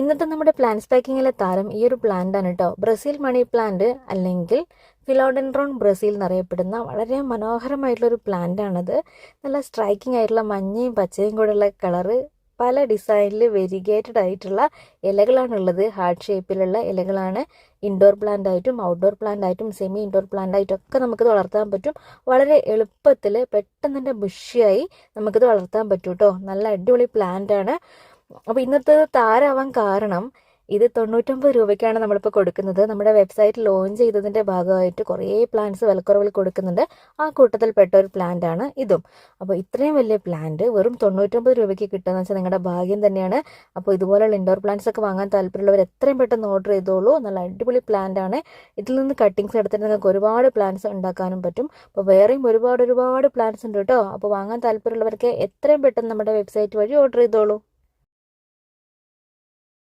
ഇന്നത്തെ നമ്മുടെ പ്ലാന്റ്സ് പാക്കിങ്ങിലെ താരം ഈ ഒരു പ്ലാന്റ് ആണ് കേട്ടോ ബ്രസീൽ മണി പ്ലാന്റ് അല്ലെങ്കിൽ ഫിലോഡെൻഡ്രോൺ ബ്രസീൽ എന്നറിയപ്പെടുന്ന വളരെ മനോഹരമായിട്ടുള്ള ഒരു പ്ലാന്റ് ആണത്. നല്ല സ്ട്രൈക്കിംഗ് ആയിട്ടുള്ള മഞ്ഞയും പച്ചയും കൂടെയുള്ള കളറ് പല ഡിസൈനിൽ വെരിഗേറ്റഡ് ആയിട്ടുള്ള ഇലകളാണുള്ളത്. ഹാർട്ട് ഷേപ്പിലുള്ള ഇലകളാണ്. ഇൻഡോർ പ്ലാന്റ് ആയിട്ടും ഔട്ട്ഡോർ പ്ലാന്റ് ആയിട്ടും സെമി ഇൻഡോർ പ്ലാന്റ് ആയിട്ടും ഒക്കെ നമുക്ക് വളർത്താൻ പറ്റും. വളരെ എളുപ്പത്തിൽ പെട്ടെന്ന് തന്നെ ബുഷിയായി നമുക്കിത് വളർത്താൻ പറ്റും കേട്ടോ നല്ല അടിപൊളി പ്ലാന്റ് ആണ്. അപ്പോൾ ഇന്നത്തെ താരാവാൻ കാരണം ഇത് തൊണ്ണൂറ്റൊമ്പത് രൂപയ്ക്കാണ് നമ്മളിപ്പോൾ കൊടുക്കുന്നത്. നമ്മുടെ വെബ്സൈറ്റ് ലോഞ്ച് ചെയ്തതിന്റെ ഭാഗമായിട്ട് കുറേ പ്ലാന്റ്സ് വിലക്കുറവിൽ കൊടുക്കുന്നുണ്ട്. ആ കൂട്ടത്തിൽപ്പെട്ട ഒരു പ്ലാന്റ് ആണ് ഇതും. അപ്പോൾ ഇത്രയും വലിയ പ്ലാന്റ് വെറും തൊണ്ണൂറ്റൊമ്പത് രൂപയ്ക്ക് കിട്ടുകയെന്ന് വെച്ചാൽ നിങ്ങളുടെ ഭാഗ്യം തന്നെയാണ്. അപ്പോൾ ഇതുപോലെയുള്ള ഇൻഡോർ പ്ലാന്റ്സ് ഒക്കെ വാങ്ങാൻ താല്പര്യമുള്ളവർ എത്രയും പെട്ടെന്ന് ഓർഡർ ചെയ്തോളൂ. നല്ല അടിപൊളി പ്ലാന്റ് ആണ്. ഇതിൽ നിന്ന് കട്ടിങ്സ് എടുത്തിട്ട് നിങ്ങൾക്ക് ഒരുപാട് പ്ലാന്റ്സ് ഉണ്ടാക്കാനും പറ്റും. അപ്പോൾ വേറെയും ഒരുപാട് ഒരുപാട് പ്ലാന്റ്സ് ഉണ്ട് കേട്ടോ. അപ്പോൾ വാങ്ങാൻ താല്പര്യമുള്ളവർക്ക് എത്രയും പെട്ടെന്ന് നമ്മുടെ വെബ്സൈറ്റ് വഴി ഓർഡർ ചെയ്തോളൂ.